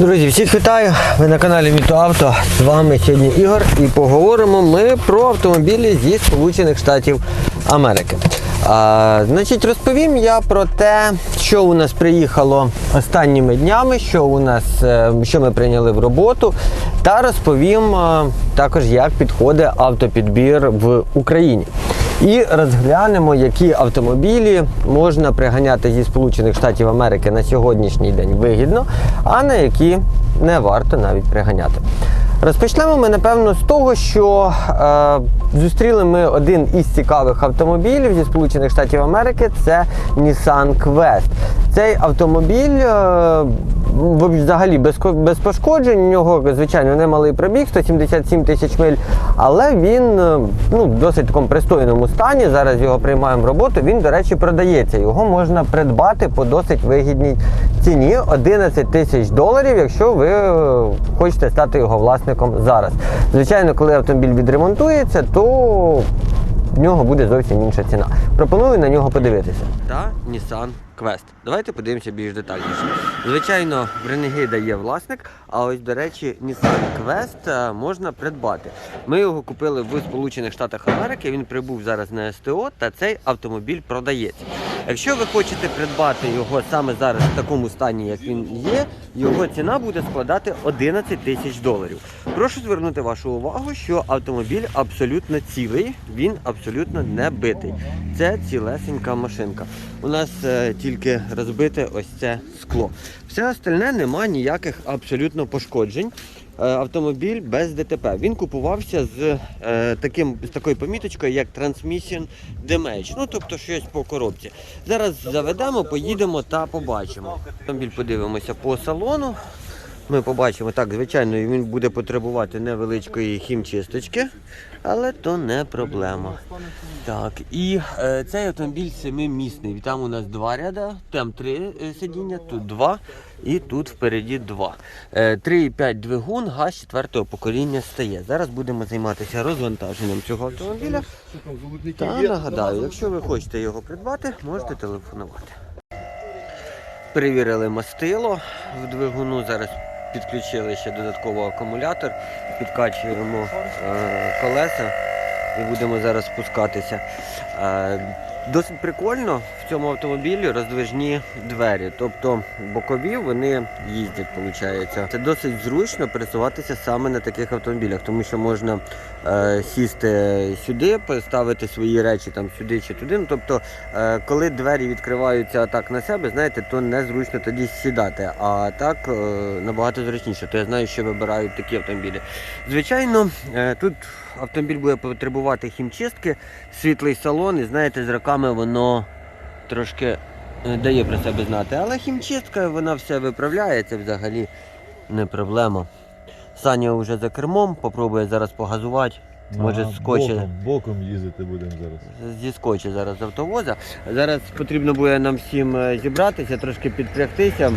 Друзі, всіх вітаю! Ви на каналі Міто Авто. З вами сьогодні Ігор і поговоримо ми про автомобілі зі Сполучених Штатів Америки. А, значить, розповім я про те, що у нас приїхало останніми днями, що у нас, е, що ми прийняли в роботу, та розповім е, також, як підходить автопідбір в Україні. І розглянемо, які автомобілі можна приганяти зі Сполучених Штатів Америки на сьогоднішній день вигідно, а на які не варто навіть приганяти. Розпочнемо ми, напевно, з того, що е, зустріли ми один із цікавих автомобілів зі Сполучених Штатів Америки це Nissan Quest. Цей автомобіль е, взагалі без, пошкоджень. У нього, звичайно, немалий пробіг, 177 тисяч миль, але він е, ну, в досить такому пристойному стані. Зараз його приймаємо в роботу. Він, до речі, продається. Його можна придбати по досить вигідній ціні 11 тисяч доларів, якщо ви е, хочете стати його власником зараз. Звичайно, коли автомобіль відремонтується, то в нього буде зовсім інша ціна. Пропоную на нього подивитися. Та Nissan Quest. Давайте подивимося більш детальніше. Звичайно, в є власник, а ось, до речі, Nissan Quest е, можна придбати. Ми його купили в Сполучених Штатах Америки, він прибув зараз на СТО, та цей автомобіль продається. Якщо ви хочете придбати його саме зараз в такому стані, як він є, його ціна буде складати 11 тисяч доларів. Прошу звернути вашу увагу, що автомобіль абсолютно цілий, він абсолютно не битий. Це цілесенька машинка. У нас е, тільки розбите ось це скло. Все остальне немає ніяких абсолютно пошкоджень. Е, Автомобіль без ДТП. Він купувався з, е, таким, з такою поміточкою, як Transmission Damage. Ну, тобто щось по коробці. Зараз заведемо, поїдемо та побачимо. Автомобіль подивимося по салону. Ми побачимо, так, звичайно, він буде потребувати невеличкої хімчисточки, але то не проблема. Так, і е, цей автомобіль семимісний. Там у нас два ряда, там три е, сидіння, тут два і тут впереді два. Е, 3,5 двигун, газ четвертого покоління стає. Зараз будемо займатися розвантаженням цього автомобіля. Та нагадаю, якщо ви хочете його придбати, можете телефонувати. Перевірили мастило в двигуну. Зараз підключили ще додатково акумулятор, підкачуємо е, колеса і будемо зараз спускатися. Е, досить прикольно цьому автомобілі роздвижні двері, тобто бокові вони їздять, виходить. Це досить зручно пересуватися саме на таких автомобілях, тому що можна е, сісти сюди, поставити свої речі там сюди чи туди. Ну, тобто, е, коли двері відкриваються так на себе, знаєте, то незручно тоді сідати. А так е, набагато зручніше. То я знаю, що вибирають такі автомобілі. Звичайно, е, тут автомобіль буде потребувати хімчистки, світлий салон, і знаєте, з роками воно трошки е, дає про себе знати. Але хімчистка, вона все виправляється взагалі, не проблема. Саня вже за кермом, попробує зараз погазувати. Може, Ага, скоче. Боком, боком їздити будемо зараз. Зіскоче зараз з автовоза. Зараз потрібно буде нам всім е, зібратися, трошки підпрягтися.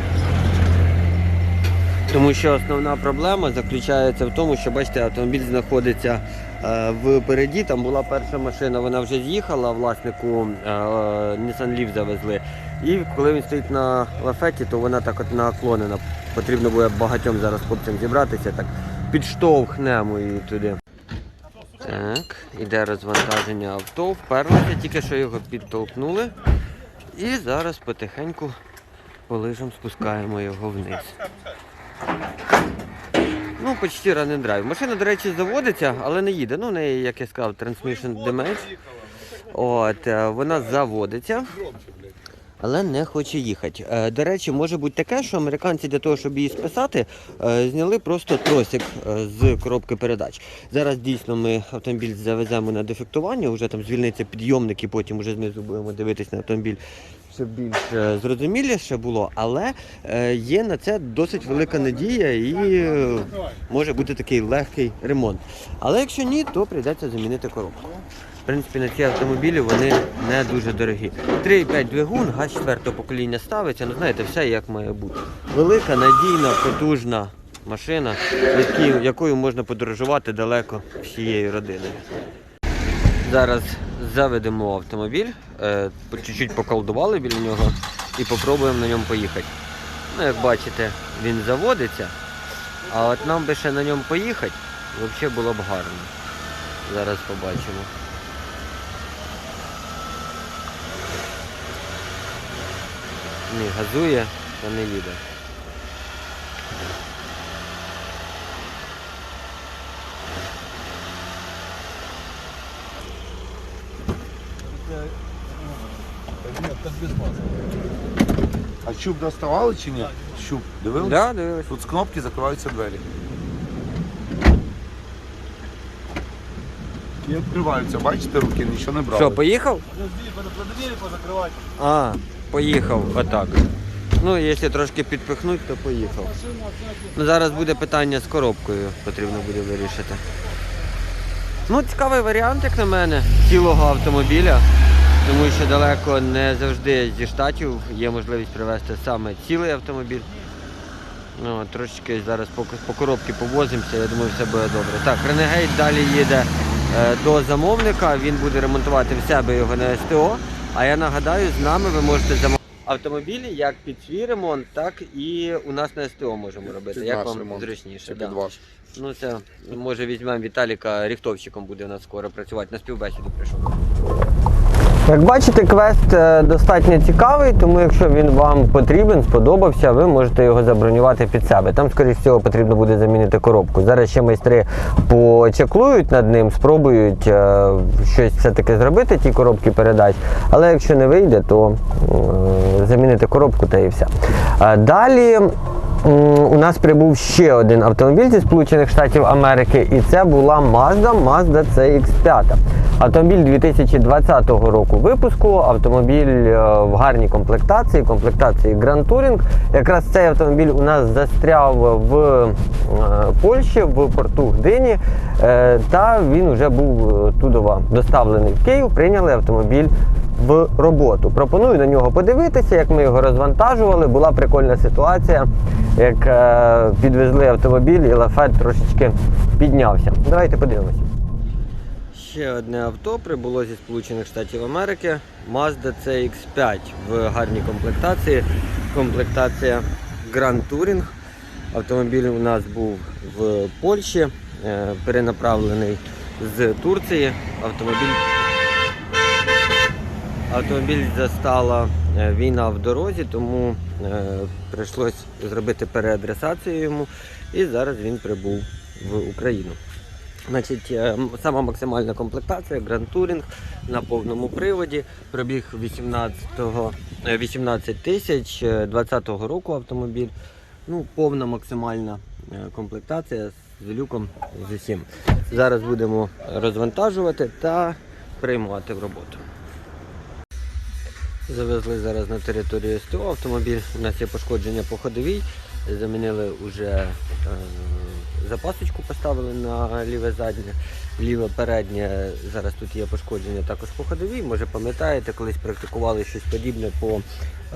Тому що основна проблема заключається в тому, що бачите, автомобіль знаходиться е, впереді. Там була перша машина, вона вже з'їхала, власнику е, Nissan Leaf завезли. І коли він стоїть на лафеті, то вона так от наклонена. Потрібно буде багатьом зараз хлопцям зібратися, так підштовхнемо її туди. Так, іде розвантаження авто, вперлося, тільки що його підтолкнули. І зараз потихеньку полижем спускаємо його вниз. Ну, почти and drive. Машина, до речі, заводиться, але не їде. Ну, в неї, як я сказав, transmission damage. От, е, вона заводиться. Але не хоче їхати. Е, До речі, може бути таке, що американці для того, щоб її списати, е, зняли просто тросик з коробки передач. Зараз дійсно ми автомобіль завеземо на дефектування, вже там звільниться підйомник і потім вже знизу будемо дивитись на автомобіль, щоб більш е, зрозуміліше було. Але е, є на це досить велика надія і е, може бути такий легкий ремонт. Але якщо ні, то прийдеться замінити коробку. В принципі, на ці автомобілі вони не дуже дорогі. 3,5 двигун, газ четвертого покоління ставиться, ну знаєте, все як має бути. Велика, надійна, потужна машина, якою можна подорожувати далеко всією родиною. Зараз заведемо автомобіль, е, чуть-чуть поколдували біля нього і попробуємо на ньому поїхати. Ну, як бачите, він заводиться. А от нам би ще на ньому поїхати, взагалі було б гарно. Зараз побачимо. Ні, газує, та не їде. Так без масла. А щуп доставали чи ні? Щуп. Дивились? Да, дивились. Тут з кнопки закриваються двері. І відкриваються, бачите, руки нічого не брали. Що, поїхав? Подожди, надо двери. А, поїхав, отак. Ну, якщо трошки підпихнуть, то поїхав. Ну, зараз буде питання з коробкою, потрібно буде вирішити. Ну, цікавий варіант, як на мене, цілого автомобіля, тому що далеко не завжди зі штатів є можливість привезти саме цілий автомобіль. Ну, трошечки зараз по, по коробці повозимося, я думаю, все буде добре. Так, Ренегейт далі їде е, до замовника, він буде ремонтувати в себе його на СТО. А я нагадаю, з нами ви можете замовити автомобілі як під свій ремонт, так і у нас на СТО можемо робити. Під як наш вам ремонт. зручніше. Да. під ваш. Ну це може візьмемо Віталіка, ріхтовщиком буде у нас скоро працювати, на співбесіду прийшов. Як бачите, квест е, достатньо цікавий, тому якщо він вам потрібен, сподобався, ви можете його забронювати під себе. Там, скоріш всього, потрібно буде замінити коробку. Зараз ще майстри почеклують над ним, спробують е, щось все-таки зробити, ті коробки передач. Але якщо не вийде, то е, замінити коробку та і все. Далі. М, У нас прибув ще один автомобіль зі Сполучених Штатів Америки, і це була Mazda Mazda CX5. Автомобіль 2020 року випуску. Автомобіль е, в гарній комплектації, комплектації Grand Touring. Якраз цей автомобіль у нас застряв в е, Польщі, в порту Гдині, е, та він вже був е, тудова доставлений в Київ. Прийняли автомобіль в роботу. Пропоную на нього подивитися, як ми його розвантажували. Була прикольна ситуація, як е, підвезли автомобіль і лафет трошечки піднявся. Давайте подивимося. Ще одне авто прибуло зі Сполучених Штатів Америки. Mazda CX5 в гарній комплектації. Комплектація Grand Touring. Автомобіль у нас був в Польщі, е, перенаправлений з Турції. Автомобіль Автомобіль застала е, війна в дорозі, тому е, прийшлось зробити переадресацію йому, і зараз він прибув в Україну. Значить, е, сама максимальна комплектація Grand на повному приводі. Пробіг 18-го, е, 18 тисяч е, 20-го року автомобіль. Ну, повна максимальна комплектація з люком з усім. Зараз будемо розвантажувати та приймати в роботу. Завезли зараз на територію СТО автомобіль. У нас є пошкодження по ходовій. Замінили вже е, запасочку, поставили на ліве заднє, ліве переднє. Зараз тут є пошкодження також по ходовій. Може пам'ятаєте, колись практикували щось подібне по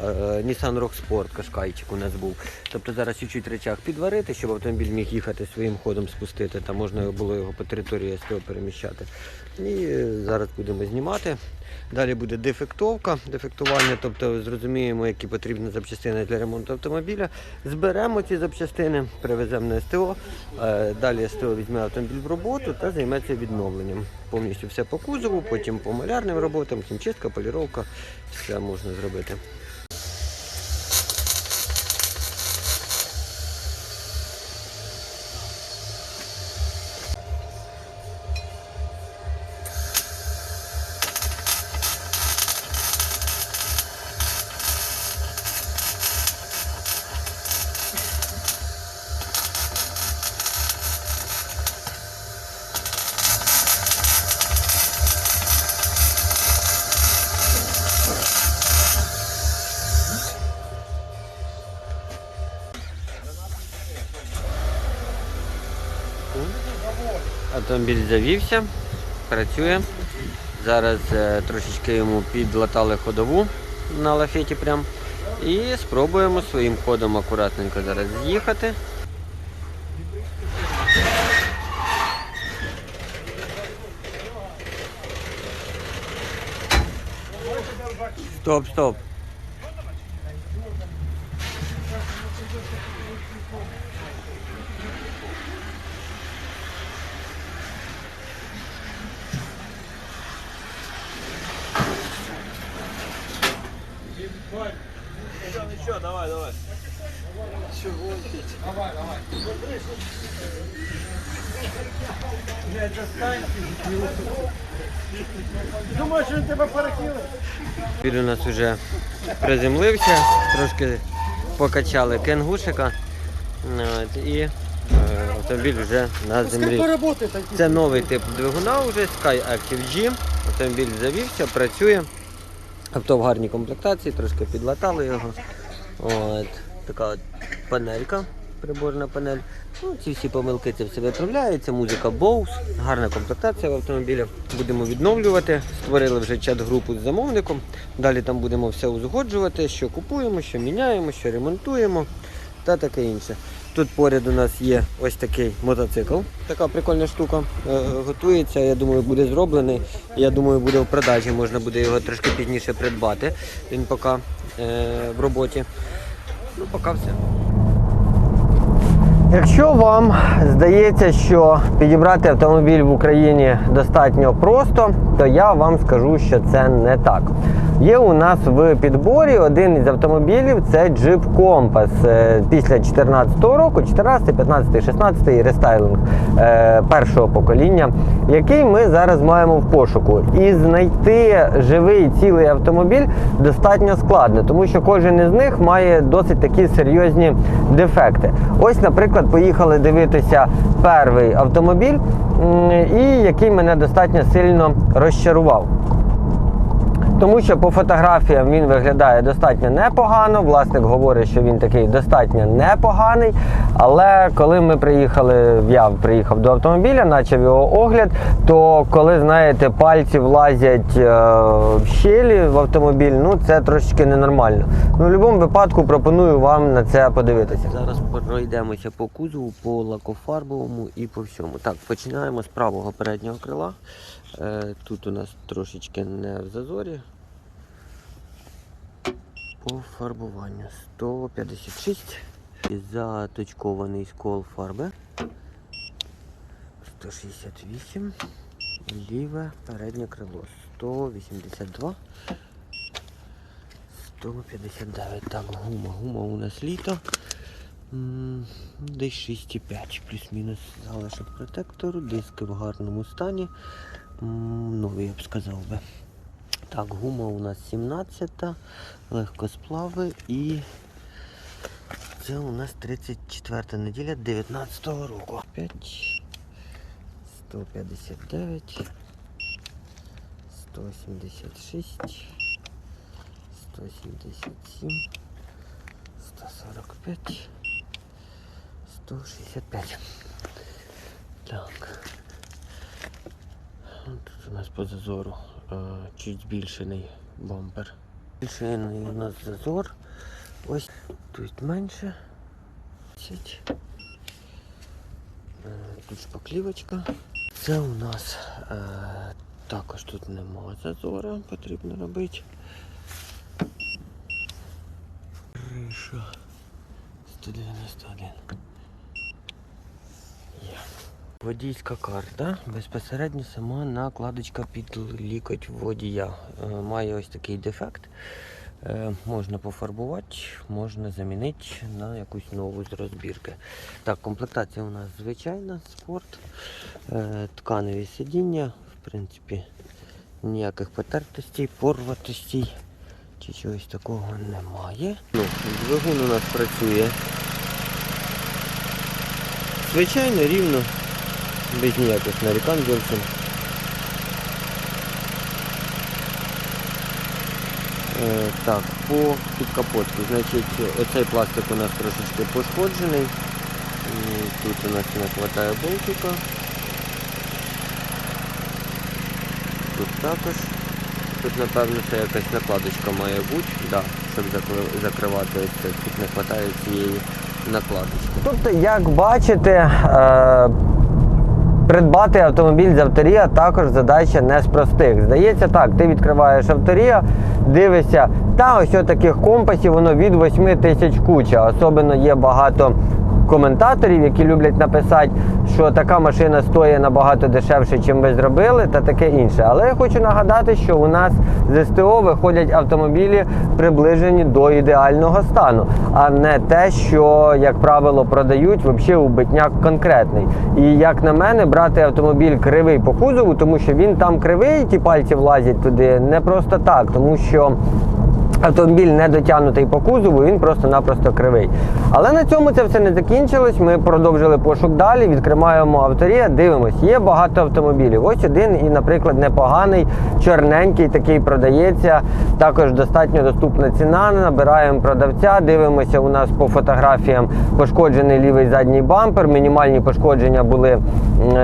е, Nissan Rogue Sport, кашкайчик у нас був. Тобто зараз чуть-чуть речах підварити, щоб автомобіль міг їхати своїм ходом спустити, та можна було його по території СТО переміщати. І зараз будемо знімати. Далі буде дефектовка, дефектування, тобто зрозуміємо, які потрібні запчастини для ремонту автомобіля. Зберемо ці запчастини, привеземо на СТО. Е, Далі СТО візьме автомобіль в роботу та займеться відновленням. Повністю все по кузову, потім по малярним роботам, хімчистка, поліровка, все можна зробити. Автомобіль завівся, працює. Зараз е, трошечки йому підлатали ходову на лафеті прям. І спробуємо своїм ходом акуратненько зараз з'їхати. Стоп, стоп. Думаєш, він тебе перекинув? Він у нас вже приземлився, трошки покачали кенгушика. От, і е, автомобіль вже на землі. Це новий тип двигуна вже Sky Active G. Автомобіль завівся, працює. Авто в гарній комплектації, трошки підлатали його. От, така от панелька, приборна панель. Ну, ці всі помилки це все виправляється. Музика Bose, гарна комплектація в автомобілі. Будемо відновлювати. Створили вже чат-групу з замовником. Далі там будемо все узгоджувати, що купуємо, що міняємо, що ремонтуємо та таке інше. Тут поряд у нас є ось такий мотоцикл. Така прикольна штука. Е, Готується, я думаю, буде зроблений. Я думаю, буде в продажі, можна буде його трошки пізніше придбати. Він поки е, в роботі. Ну, поки все. Якщо вам здається, що підібрати автомобіль в Україні достатньо просто, то я вам скажу, що це не так. Є у нас в підборі один із автомобілів це Jeep Compass е, після 2014 року, 14, 15, 16 рестайлинг е, першого покоління, який ми зараз маємо в пошуку. І знайти живий цілий автомобіль достатньо складно, тому що кожен із них має досить такі серйозні дефекти. Ось, наприклад, поїхали дивитися перший автомобіль, і який мене достатньо сильно розчарував. Тому що по фотографіям він виглядає достатньо непогано. Власник говорить, що він такий достатньо непоганий. Але коли ми приїхали, я приїхав до автомобіля, почав його огляд, то коли, знаєте, пальці влазять е, в щелі в автомобіль, ну це трошечки ненормально. Ну, в будь-якому випадку пропоную вам на це подивитися. Зараз пройдемося по кузову, по лакофарбовому і по всьому. Так, починаємо з правого переднього крила. Е, Тут у нас трошечки не в зазорі. По фарбуванню 156. Заточкований скол фарби. 168. Ліве переднє крило 182. 159. Так, гума. Гума у нас літо. Десь 6,5 плюс-мінус залишок протектору, диски в гарному стані. М, Новий, я б сказав би. Так, гума у нас 17, легкосплави і це у нас 34 неділя 19 року. 5, 159, 176, 177, 145, 165. Так. Тут у нас по зазору е, чуть збільшений бампер. Збільшений у нас зазор. Ось тут менше. 10. Е, Тут шпаклівочка. Це у нас е, також тут нема зазора, потрібно робити. Криша. 191. Є. Водійська карта, безпосередньо сама накладочка під лікоть водія. Е, Має ось такий дефект. Е, Можна пофарбувати, можна замінити на якусь нову з розбірки. Так, комплектація у нас звичайна, спорт, Е, тканеві сидіння, в принципі, ніяких потертостей, порватостей чи чогось такого немає. Ну, двигун у нас працює. Звичайно, рівно, без ніяких нарікань зовсім. Е, так, по підкапотку. Значить, оцей пластик у нас трошечки пошкоджений. Тут у нас не вистачає болтика. Тут також. Тут напевно це якась накладочка має бути, да, щоб закривати це. Тут не вистачає цієї накладочки. Тобто, як бачите, е, Придбати автомобіль з авторія також задача не з простих. Здається так, ти відкриваєш авторія, дивишся, та ось таких компасів воно від 8 тисяч куча. Особливо є багато коментаторів, які люблять написати, що така машина стоїть набагато дешевше, чим ви зробили, та таке інше. Але я хочу нагадати, що у нас з СТО виходять автомобілі приближені до ідеального стану, а не те, що, як правило, продають взагалі убитняк конкретний. І як на мене, брати автомобіль кривий по кузову, тому що він там кривий, ті пальці влазять туди, не просто так, тому що. Автомобіль не дотягнутий по кузову, він просто-напросто кривий. Але на цьому це все не закінчилось. Ми продовжили пошук далі, відкриваємо авторія, дивимось. Є багато автомобілів. Ось один і, наприклад, непоганий, чорненький такий продається. Також достатньо доступна ціна. Набираємо продавця, дивимося. У нас по фотографіям пошкоджений лівий задній бампер. Мінімальні пошкодження були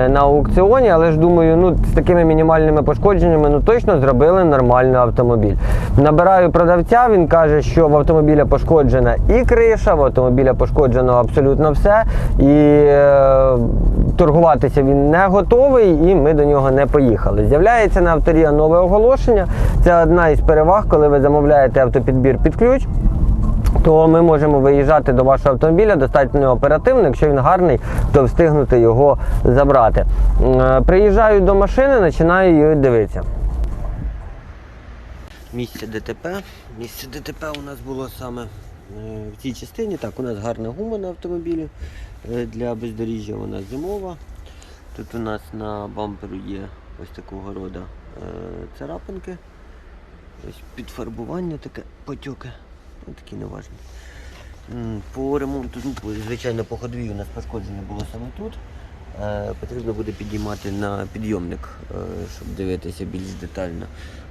на аукціоні, але ж думаю, ну з такими мінімальними пошкодженнями ну точно зробили нормальний автомобіль. Набираю продавця, він каже, що в автомобіля пошкоджена і криша, в автомобіля пошкоджено абсолютно все. І е, торгуватися він не готовий, і ми до нього не поїхали. З'являється на авторія нове оголошення. Це одна із переваг, коли ви замовляєте автопідбір під ключ. То ми можемо виїжджати до вашого автомобіля достатньо оперативно. Якщо він гарний, то встигнути його забрати. Е, Приїжджаю до машини, починаю її дивитися. Місце ДТП. Місце ДТП у нас було саме е, в цій частині. Так, у нас гарна гума на автомобілі е, для бездоріжжя, вона зимова. Тут у нас на бамперу є ось такого роду е, царапинки. Ось підфарбування таке потьоки. Ну, такі неважні. По ремонту, ну, звичайно, по ходовій у нас пошкодження було саме тут. Е, потрібно буде підіймати на підйомник, е, щоб дивитися більш детально.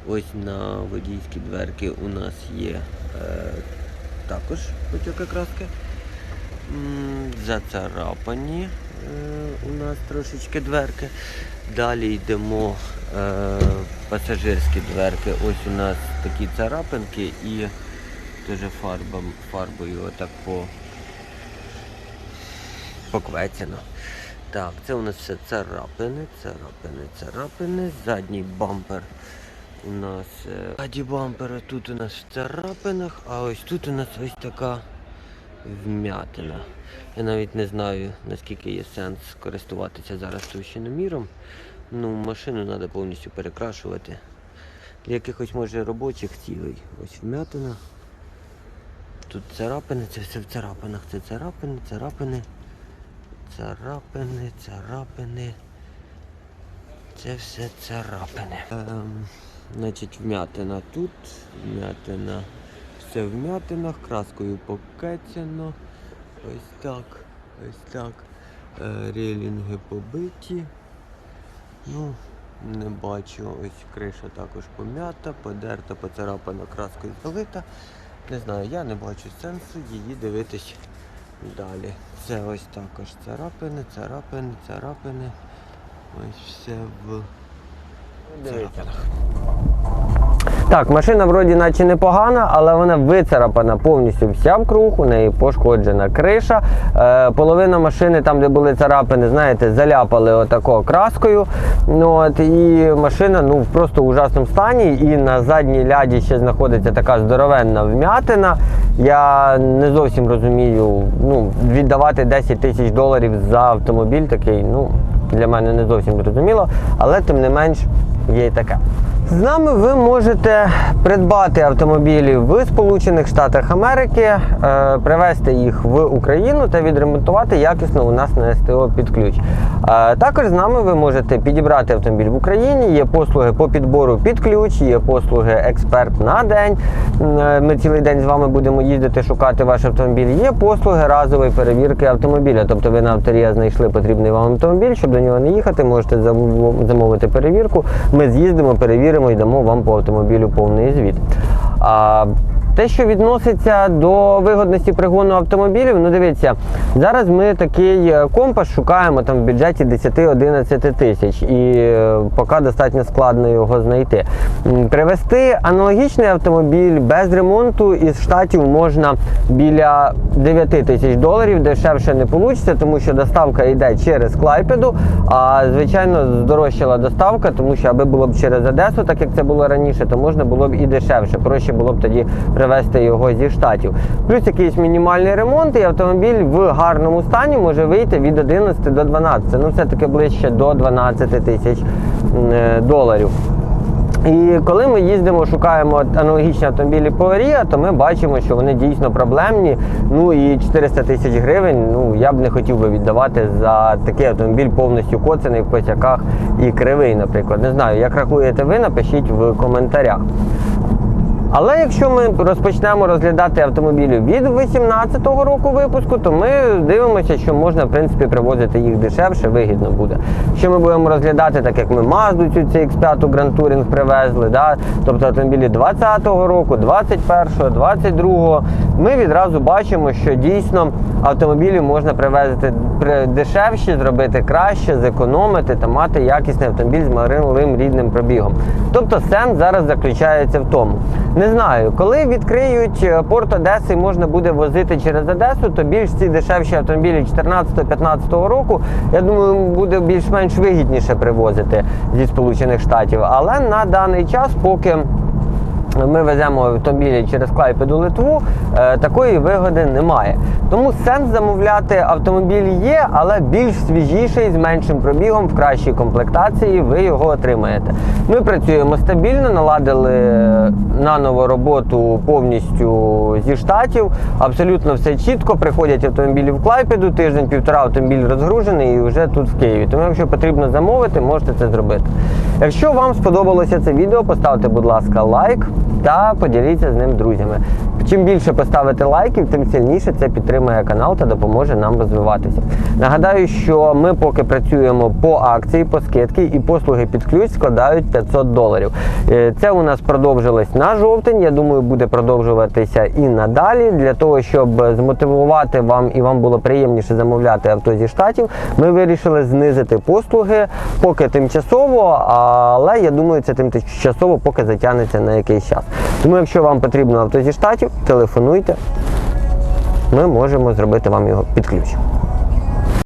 Ось на водійські дверки у нас є е, також потьоки краски. Зацарапані у нас трошечки дверки. Далі йдемо пасажирські дверки. Ось у нас такі царапинки і теж фарбою отак по поквецяно. Так, це у нас все царапини, царапини, царапини. Задній бампер у нас е, задні бампери тут у нас в царапинах, а ось тут у нас ось така вмятина. Я навіть не знаю, наскільки є сенс користуватися зараз товщиноміром. Ну, машину треба повністю перекрашувати. Для якихось може робочих цілей. Ось вмятина. Тут царапини, це все в царапинах. Це царапини, царапини, царапини, царапини. Це все царапини. Ем, значить, вмятина тут, вмятина. Все в м'ятинах, краскою покецяно. Ось так, ось так. Е, релінги побиті. Ну, не бачу, ось криша також пом'ята, подерта, поцарапана краскою залита. Не знаю, я не бачу сенсу її дивитись далі. Це ось також царапини, царапини, царапини. Ось все в царапинах. Так, машина вроді наче непогана, але вона вицарапана повністю вся в круг, у неї пошкоджена криша. Е, половина машини, там, де були царапини, знаєте, заляпали отако краскою. Ну, от, і машина ну, в просто ужасному стані. І на задній ляді ще знаходиться така здоровенна вмятина. Я не зовсім розумію, ну, віддавати 10 тисяч доларів за автомобіль такий, ну, для мене не зовсім зрозуміло, але тим не менш є і таке. З нами ви можете придбати автомобілі в Сполучених Штатах Америки, е, привезти їх в Україну та відремонтувати якісно у нас на СТО під ключ. Е, також з нами ви можете підібрати автомобіль в Україні. Є послуги по підбору під ключ, є послуги експерт на день. Е, Ми цілий день з вами будемо їздити шукати ваш автомобіль. Є послуги разової перевірки автомобіля. Тобто ви на авторія знайшли потрібний вам автомобіль, щоб до нього не їхати, можете замовити перевірку. Ми з'їздимо, перевіримо і дамо вам по автомобілю повний звіт. А, те, що відноситься до вигодності пригону автомобілів, ну дивіться, зараз ми такий е, компас шукаємо там в бюджеті 10-11 тисяч, і е, поки достатньо складно його знайти. Привезти аналогічний автомобіль без ремонту із штатів можна біля 9 тисяч доларів, дешевше не вийде, тому що доставка йде через Клайпеду, а звичайно здорожчала доставка, тому що аби було б через Одесу, так як це було раніше, то можна було б і дешевше. Проще було б тоді привезти його зі штатів. Плюс якийсь мінімальний ремонт, і автомобіль в гарному стані може вийти від 11 до 12. Ну, все-таки ближче до 12 тисяч е, доларів. І коли ми їздимо, шукаємо аналогічні автомобілі по Арія, то ми бачимо, що вони дійсно проблемні. Ну і 400 тисяч гривень. Ну я б не хотів би віддавати за такий автомобіль повністю коцаний в косяках і кривий, наприклад. Не знаю, як рахуєте ви, напишіть в коментарях. Але якщо ми розпочнемо розглядати автомобілі від 18-го року випуску, то ми дивимося, що можна в принципі привозити їх дешевше, вигідно буде. Якщо ми будемо розглядати, так як ми Mazda цю CX5 Grand Touring привезли, да? тобто автомобілі 20-го року, 21-го, 22-го, ми відразу бачимо, що дійсно автомобілі можна привезти при- дешевші, зробити краще, зекономити та мати якісний автомобіль з малим рідним пробігом. Тобто сенс зараз заключається в тому. Не знаю, коли відкриють е, порт Одеси можна буде возити через Одесу, то більш ці дешевші автомобілі 14-15 року, я думаю, буде більш-менш вигідніше привозити зі Сполучених Штатів. Але на даний час, поки ми веземо автомобілі через Клайпеду Литву, е, такої вигоди немає. Тому сенс замовляти автомобіль є, але більш свіжіший, з меншим пробігом, в кращій комплектації ви його отримаєте. Ми працюємо стабільно, наладили наново роботу повністю зі штатів. Абсолютно все чітко. Приходять автомобілі в Клайпеду, тиждень-півтора автомобіль розгружений і вже тут в Києві. Тому, якщо потрібно замовити, можете це зробити. Якщо вам сподобалося це відео, поставте, будь ласка, лайк та поділіться з ним друзями. Чим більше поставите лайків, тим сильніше це підтримує канал та допоможе нам розвиватися. Нагадаю, що ми поки працюємо по акції, по скидки і послуги під ключ складають 500 доларів. Е, Це у нас продовжилось на жовтень. Я думаю, буде продовжуватися і надалі. Для того, щоб змотивувати вам і вам було приємніше замовляти авто зі штатів, ми вирішили знизити послуги поки тимчасово, але я думаю, це тимчасово поки затягнеться на якийсь час. Тому, якщо вам потрібно авто зі штатів, телефонуйте. Ми можемо зробити вам його під ключ.